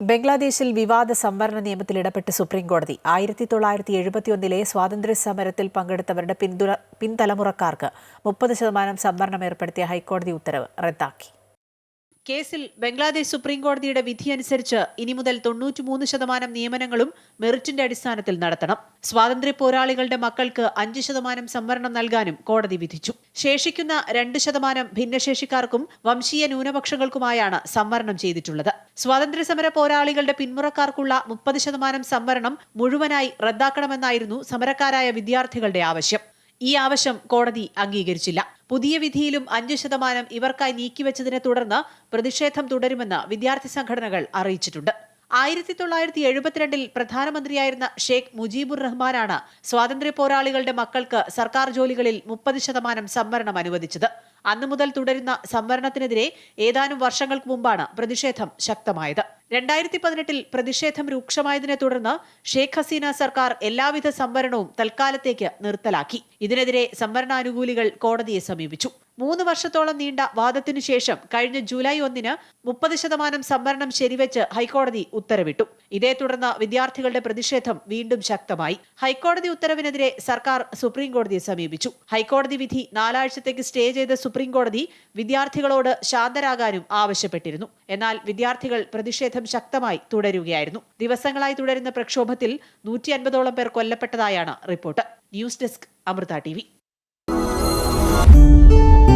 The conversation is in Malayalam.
ബംഗ്ലാദേശിൽ വിവാദ സംവരണ നിയമത്തിൽ ഇടപെട്ട് സുപ്രീംകോടതി. ആയിരത്തി തൊള്ളായിരത്തി എഴുപത്തിയൊന്നിലെ സ്വാതന്ത്ര്യ സമരത്തിൽ പങ്കെടുത്തവരുടെ പിന്തുണ പിൻതലമുറക്കാർക്ക് മുപ്പത് ശതമാനം സംവരണം ഏർപ്പെടുത്തിയ ഹൈക്കോടതി ഉത്തരവ് റദ്ദാക്കി. കേസിൽ ബംഗ്ലാദേശ് സുപ്രീം കോടതിയുടെ വിധി അനുസരിച്ച് ഇനി മുതൽ തൊണ്ണൂറ്റിമൂന്ന് ശതമാനം നിയമനങ്ങളും മെറിറ്റിന്റെ അടിസ്ഥാനത്തിൽ നടത്തണം. സ്വാതന്ത്ര്യ പോരാളികളുടെ മക്കൾക്ക് അഞ്ച് ശതമാനം സംവരണം നൽകാനും കോടതി വിധിച്ചു. ശേഷിക്കുന്ന രണ്ട് ശതമാനം ഭിന്നശേഷിക്കാർക്കും വംശീയ ന്യൂനപക്ഷങ്ങൾക്കുമായാണ് സംവരണം ചെയ്തിട്ടുള്ളത്. സ്വാതന്ത്ര്യ സമര പോരാളികളുടെ പിന്മുറക്കാർക്കുള്ള മുപ്പത് ശതമാനം സംവരണം മുഴുവനായി റദ്ദാക്കണമെന്നായിരുന്നു സമരക്കാരായ വിദ്യാർത്ഥികളുടെ ആവശ്യം. ഈ ആവശ്യം കോടതി അംഗീകരിച്ചില്ല. പുതിയ വിധിയിലും അഞ്ച് ശതമാനം ഇവർക്കായി നീക്കിവെച്ചതിനെ തുടർന്ന് പ്രതിഷേധം തുടരുമെന്ന് വിദ്യാർത്ഥി സംഘടനകൾ അറിയിച്ചിട്ടുണ്ട്. ആയിരത്തി തൊള്ളായിരത്തി എഴുപത്തിരണ്ടിൽ പ്രധാനമന്ത്രിയായിരുന്ന ഷെയ്ഖ് മുജീബുർ റഹ്മാനാണ് സ്വാതന്ത്ര്യ പോരാളികളുടെ മക്കൾക്ക് സർക്കാർ ജോലികളിൽ മുപ്പത് ശതമാനം സംവരണം അനുവദിച്ചത്. അന്നു മുതൽ തുടരുന്ന സംവരണത്തിനെതിരെ ഏതാനും വർഷങ്ങൾക്ക് മുമ്പാണ് പ്രതിഷേധം ശക്തമായത്. രണ്ടായിരത്തി പതിനെട്ടിൽ പ്രതിഷേധം രൂക്ഷമായതിനെ തുടർന്ന് ഷെയ്ഖ് ഹസീന സർക്കാർ എല്ലാവിധ സംവരണവും തൽക്കാലത്തേക്ക് നിർത്തലാക്കി. ഇതിനെതിരെ സംവരണാനുകൂലികൾ കോടതിയെ സമീപിച്ചു. മൂന്ന് വർഷത്തോളം നീണ്ട വാദത്തിനു ശേഷം കഴിഞ്ഞ ജൂലൈ ഒന്നിന് മുപ്പത് ശതമാനം സംവരണം ശരിവെച്ച് ഹൈക്കോടതി ഉത്തരവിട്ടു. ഇതേ തുടർന്ന് വിദ്യാർത്ഥികളുടെ പ്രതിഷേധം വീണ്ടും ശക്തമായി. ഹൈക്കോടതി ഉത്തരവിനെതിരെ സർക്കാർ സുപ്രീം കോടതിയെ സമീപിച്ചു. ഹൈക്കോടതി വിധി നാലാഴ്ചത്തേക്ക് സ്റ്റേ ചെയ്ത സുപ്രീം കോടതി വിദ്യാർത്ഥികളോട് ശാന്തരാകാനും ആവശ്യപ്പെട്ടിരുന്നു. എന്നാൽ വിദ്യാർത്ഥികൾ പ്രതിഷേധം ശക്തമായി തുടരുകയായിരുന്നു. ദിവസങ്ങളായി തുടരുന്ന പ്രക്ഷോഭത്തിൽ നൂറ്റി അൻപതോളം പേർ കൊല്ലപ്പെട്ടതായാണ് report. News desk Amrita T Música